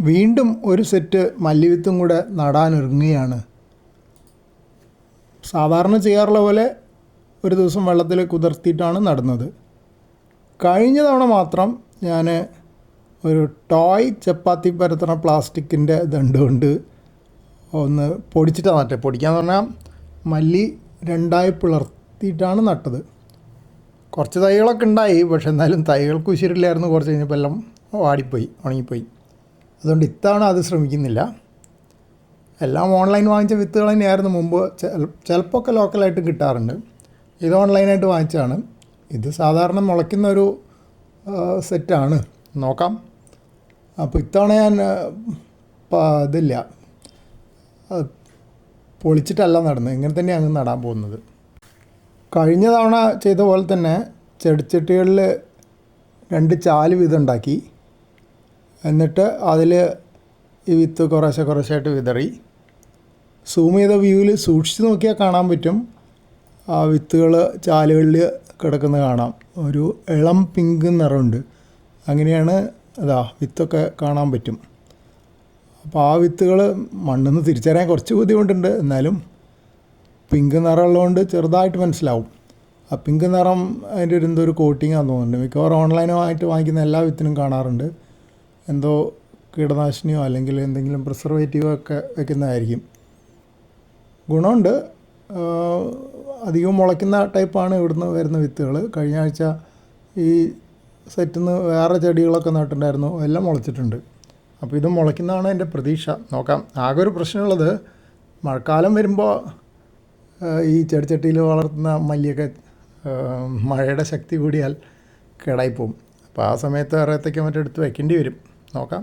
വീണ്ടും ഒരു സെറ്റ് മല്ലിവിത്തും കൂടെ നടാനൊരുങ്ങുകയാണ്. സാധാരണ ചെയ്യാറുള്ള പോലെ ഒരു ദിവസം വെള്ളത്തിൽ കുതിർത്തിയിട്ടാണ് നടുന്നത്. കഴിഞ്ഞ തവണ മാത്രം ഞാൻ ഒരു ടോയ് ചപ്പാത്തി പരത്തണ പ്ലാസ്റ്റിക്കിന്റെ ദണ്ട് കൊണ്ട് ഒന്ന് പൊടിച്ചിട്ടാണ് നട്ടത്. പൊടിക്കാന്ന് പറഞ്ഞാൽ മല്ലി രണ്ടായി പിളർത്തിയിട്ടാണ് നട്ടത്. കുറച്ച് തൈകളൊക്കെ ഉണ്ടായി പക്ഷെ എന്നാലും തൈകൾക്ക് ഉശിരില്ലായിരുന്നു. കുറച്ച് കഴിഞ്ഞപ്പോൾ എല്ലാം വാടിപ്പോയി ഉണങ്ങിപ്പോയി. അതുകൊണ്ട് ഇത്തവണ അത് ശ്രമിക്കുന്നില്ല. എല്ലാം ഓൺലൈൻ വാങ്ങിച്ച വിത്തുകൾ തന്നെയായിരുന്നു മുമ്പ്. ചിലപ്പോൾ ഒക്കെ ലോക്കലായിട്ട് കിട്ടാറുണ്ട്. ഇത് ഓൺലൈനായിട്ട് വാങ്ങിച്ചതാണ്. ഇത് സാധാരണ മുളയ്ക്കുന്ന ഒരു സെറ്റാണ്. നോക്കാം. അപ്പോൾ ഇത്തവണ ഞാൻ ഇതില്ല. പൊളിച്ചിട്ടല്ല നടന്ന് ഇങ്ങനെ തന്നെയാണ് നടാൻ പോകുന്നത്. കഴിഞ്ഞ തവണ ചെയ്ത പോലെ തന്നെ ചെടിച്ചട്ടികളിൽ രണ്ട് ചാൽ വീതം ഉണ്ടാക്കി. എന്നിട്ട് അതിൽ ഈ വിത്ത് കുറേശ്ശെ കുറേശ്ശായിട്ട് വിതറി. സൂം ചെയ്ത വ്യൂവിൽ സൂക്ഷിച്ച് നോക്കിയാൽ കാണാൻ പറ്റും. ആ വിത്തുകൾ ചാലുകളിൽ കിടക്കുന്നത് കാണാം. ഒരു ഇളം പിങ്ക് നിറമുണ്ട്. അങ്ങനെയാണ് അതാ വിത്തൊക്കെ കാണാൻ പറ്റും. അപ്പോൾ ആ വിത്തുകൾ മണ്ണിൽ നിന്ന് തിരിച്ചറിയാൻ കുറച്ച് ബുദ്ധിമുട്ടുണ്ട്. എന്നാലും പിങ്ക് നിറമുള്ളതുകൊണ്ട് ചെറുതായിട്ട് മനസ്സിലാവും. ആ പിങ്ക് നിറം അതിന്റെ ഒരു എന്തോ ഒരു കോട്ടിങ്ങാന്ന് തോന്നുന്നുണ്ട്. മിക്കവാറും ഓൺലൈനുമായിട്ട് വാങ്ങിക്കുന്ന എല്ലാ വിത്തിനും കാണാറുണ്ട്. എന്തോ കീടനാശിനിയോ അല്ലെങ്കിൽ എന്തെങ്കിലും പ്രിസർവേറ്റീവോ ഒക്കെ വെക്കുന്നതായിരിക്കും. ഗുണമുണ്ട്. അധികം മുളയ്ക്കുന്ന ടൈപ്പാണ് ഇവിടുന്ന് വരുന്ന വിത്തുകൾ കഴിഞ്ഞ ആഴ്ച ഈ സെറ്റിൽ നിന്ന് വേറെ ചെടികളൊക്കെ നട്ടിട്ടുണ്ടായിരുന്നു. എല്ലാം മുളച്ചിട്ടുണ്ട്. അപ്പോൾ ഇത് മുളയ്ക്കുന്നതാണ് എന്റെ പ്രതീക്ഷ. നോക്കാം. ആകെ ഒരു പ്രശ്നമുള്ളത് മഴക്കാലം വരുമ്പോൾ ഈ ചെടിച്ചട്ടിയിൽ വളർത്തുന്ന മല്ലിയൊക്കെ മഴയുടെ ശക്തി കൂടിയാൽ കേടായിപ്പോവും അപ്പോൾ ആ സമയത്ത് ഇറയത്തേക്ക് മറ്റെടുത്ത് വയ്ക്കേണ്ടി വരും. നോക്കാം